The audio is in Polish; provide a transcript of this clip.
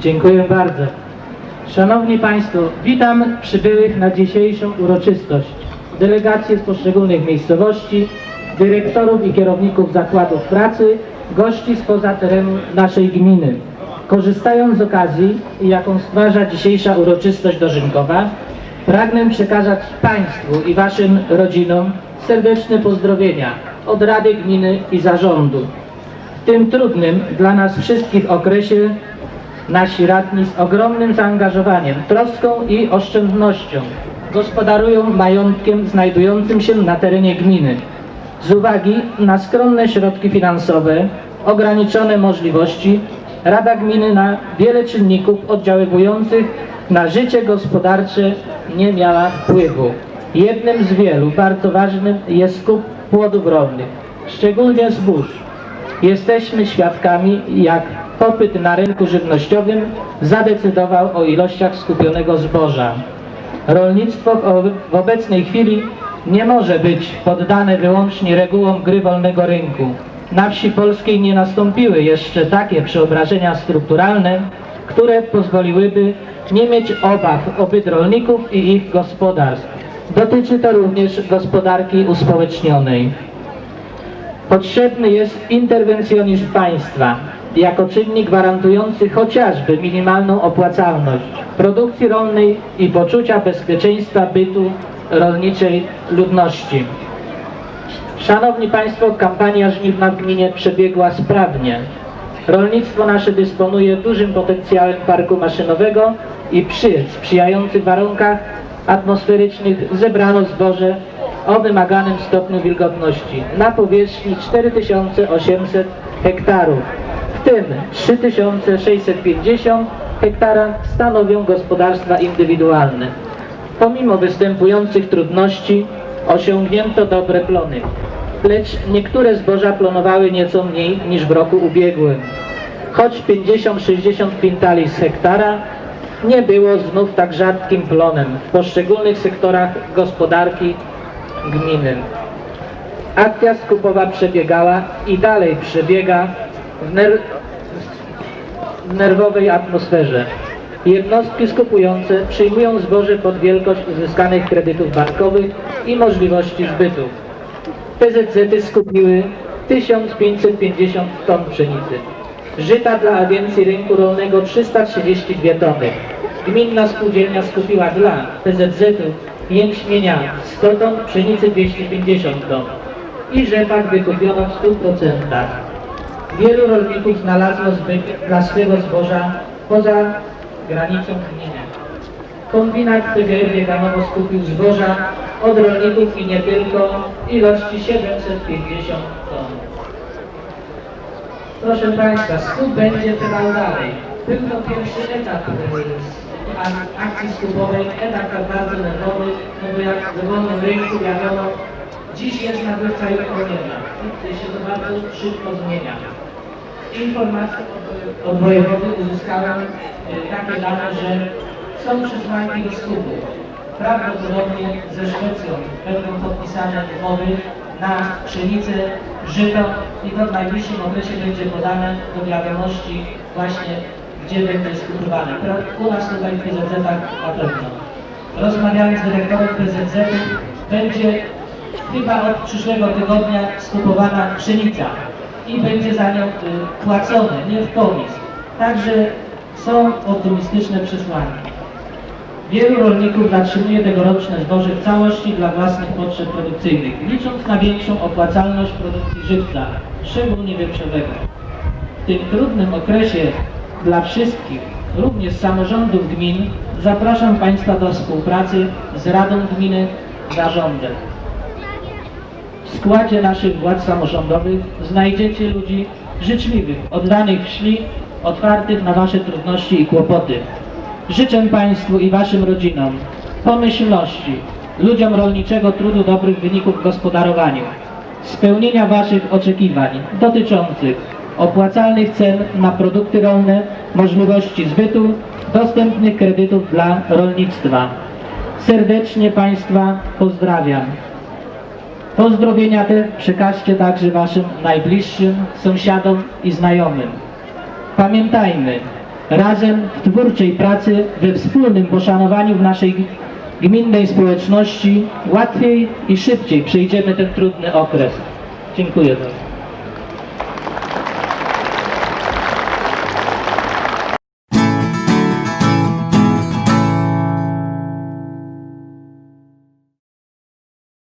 Dziękuję bardzo. Szanowni Państwo, witam przybyłych na dzisiejszą uroczystość. Delegacje z poszczególnych miejscowości, dyrektorów i kierowników zakładów pracy, gości spoza terenu naszej gminy. Korzystając z okazji, jaką stwarza dzisiejsza uroczystość dożynkowa, pragnę przekazać Państwu i Waszym rodzinom serdeczne pozdrowienia od Rady Gminy i Zarządu. W tym trudnym dla nas wszystkich okresie Nasi radni z ogromnym zaangażowaniem, troską i oszczędnością gospodarują majątkiem znajdującym się na terenie gminy. Z uwagi na skromne środki finansowe, ograniczone możliwości, Rada Gminy na wiele czynników oddziaływujących na życie gospodarcze nie miała wpływu. Jednym z wielu bardzo ważnym jest skup płodów rolnych, szczególnie zbóż. Jesteśmy świadkami, jak popyt na rynku żywnościowym zadecydował o ilościach skupionego zboża. Rolnictwo w obecnej chwili nie może być poddane wyłącznie regułom gry wolnego rynku. Na wsi polskiej nie nastąpiły jeszcze takie przeobrażenia strukturalne, które pozwoliłyby nie mieć obaw o byt rolników i ich gospodarstw. Dotyczy to również gospodarki uspołecznionej. Potrzebny jest interwencjonizm państwa jako czynnik gwarantujący chociażby minimalną opłacalność produkcji rolnej i poczucia bezpieczeństwa bytu rolniczej ludności. Szanowni Państwo, kampania żniwna w gminie przebiegła sprawnie. Rolnictwo nasze dysponuje dużym potencjałem parku maszynowego i przy sprzyjających warunkach atmosferycznych zebrano zboże o wymaganym stopniu wilgotności na powierzchni 4800 hektarów, tym 3650 hektara stanowią gospodarstwa indywidualne. Pomimo występujących trudności osiągnięto dobre plony, lecz niektóre zboża plonowały nieco mniej niż w roku ubiegłym. Choć 50-60 kwintali z hektara nie było znów tak rzadkim plonem w poszczególnych sektorach gospodarki gminy. Akcja skupowa przebiegała i dalej przebiega w, ner- w nerwowej atmosferze. Jednostki skupujące przyjmują zboże pod wielkość uzyskanych kredytów bankowych i możliwości zbytu. PZZ-y skupiły 1550 ton pszenicy. Żyta dla Agencji Rynku Rolnego 332 tony. Gminna spółdzielnia skupiła dla PZZ-u jęczmienia 100 ton, pszenicy 250 ton. I rzepak wykupiono w 100%. Wielu rolników znalazło zbyt dla swego zboża poza granicą gminy. Kombinat PGR Bieganowo skupił zboża od rolników i nie tylko ilości 750 ton. Proszę Państwa, skup będzie trwał dalej. Był to pierwszy etap e, ak- akcji skupowej, etap tak bardzo nerwowy, no bo jak w wolnym rynku wiadomo, dziś jest nabywca, jutro nie ma. I się to bardzo szybko zmienia. Informacje od, od wojewody uzyskałem e, takie dane, że są przesłanki do skupu. Prawdopodobnie ze Szwecją będą podpisane umowy na pszenicę, żyto i to w najbliższym okresie będzie podane do wiadomości właśnie, gdzie będzie skupowane. U nas tutaj w PZZ-ach na pewno. Rozmawiając z dyrektorem PZZ, będzie chyba od przyszłego tygodnia skupowana pszenica i będzie za nią y, płacone, nie w komis. Także są optymistyczne przesłanki. Wielu rolników zatrzymuje tegoroczne zboże w całości dla własnych potrzeb produkcyjnych, licząc na większą opłacalność produkcji żywca, szczególnie wieprzowego. W tym trudnym okresie dla wszystkich, również samorządów gmin, zapraszam Państwa do współpracy z Radą Gminy, Zarządem. W składzie naszych władz samorządowych znajdziecie ludzi życzliwych, oddanych w szli, otwartych na Wasze trudności i kłopoty. Życzę Państwu i Waszym rodzinom pomyślności, ludziom rolniczego trudu dobrych wyników w gospodarowaniu, spełnienia Waszych oczekiwań dotyczących opłacalnych cen na produkty rolne, możliwości zbytu, dostępnych kredytów dla rolnictwa. Serdecznie Państwa pozdrawiam. Pozdrowienia te przekażcie także Waszym najbliższym sąsiadom i znajomym. Pamiętajmy, Razem w twórczej pracy, we wspólnym poszanowaniu w naszej gminnej społeczności łatwiej i szybciej przejdziemy ten trudny okres. Dziękuję bardzo.